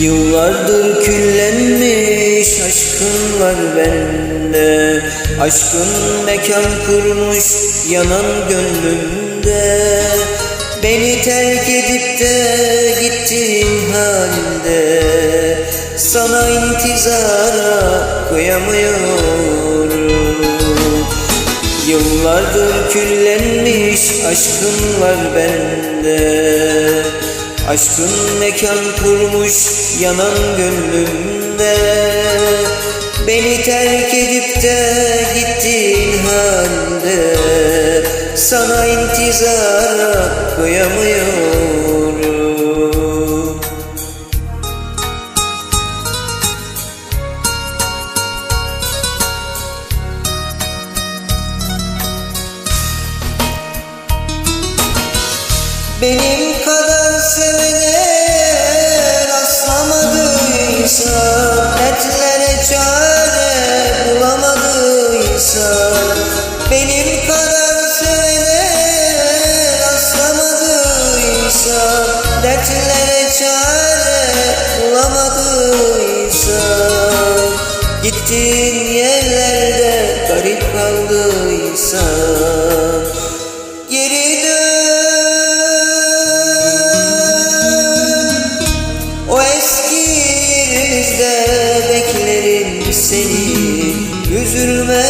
Yıllardır küllenmiş aşkın var bende. Aşkın mekan kurmuş yanan gönlümde. Beni terk edip de gittiğin halde. Sana intizara kıyamıyorum Yıllardır küllenmiş aşkın var bende Aşkın mekan kurmuş yanan gönlümde. Beni terk edip de gittiğin halde. Sana intizara kıyamıyorum Benim Çare bulamadıysa Benim kadar sevene rastlamadıysa Dertlere çare bulamadıysa Gittiğin yerlerde garip kaldıysa Geri seni. Üzülme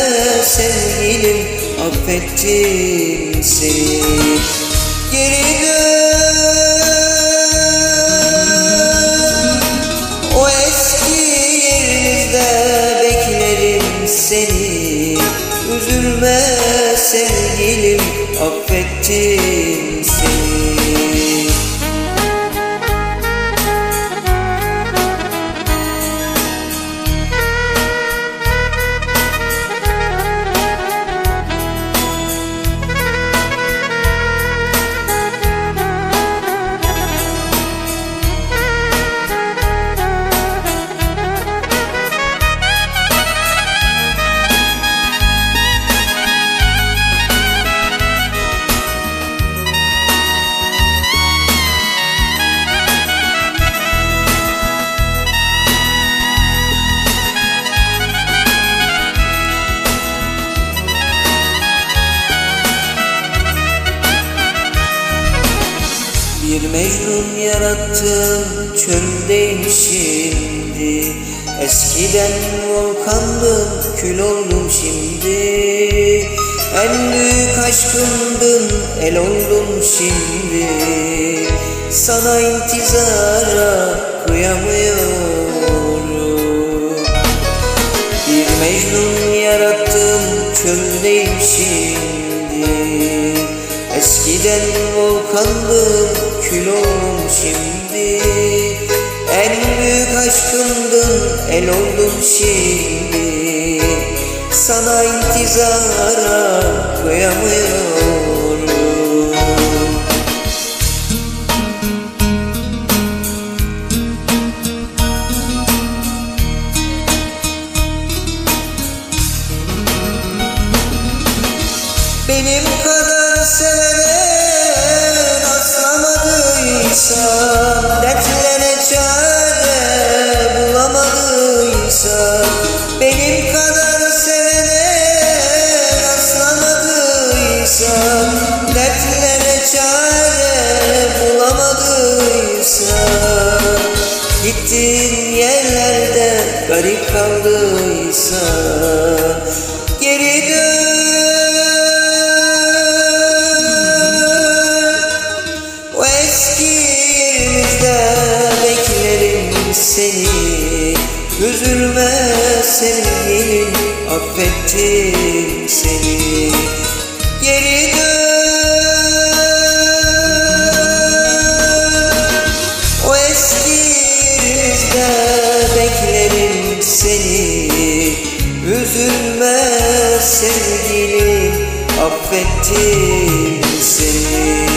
sevgilim affettim seni. Geri dön. O eski yerimizde beklerim seni. Üzülme sevgilim affettim seni Bir Mecnun yarattım çöldeyim şimdi. Eskiden volkandım kül oldum şimdi. En büyük aşkımdın el oldum şimdi. Sana intizara kıyamıyorum. Bir Mecnun yarattım çöldeyim şimdi Eskiden volkandım kül oldum şimdi. En büyük aşkımdın el oldum şimdi. Sana intizara kıyamıyorum Benim kadar sevene rastlamadıysa Dertlere çare bulamadıysa Benim kadar sevene rastlamadıysa Dertlere çare bulamadıysa Gittiğin yerlerde garip Geri affettim seni. Geri dön. O eski yerimizde beklerim seni. Üzülme sevgilim affettim seni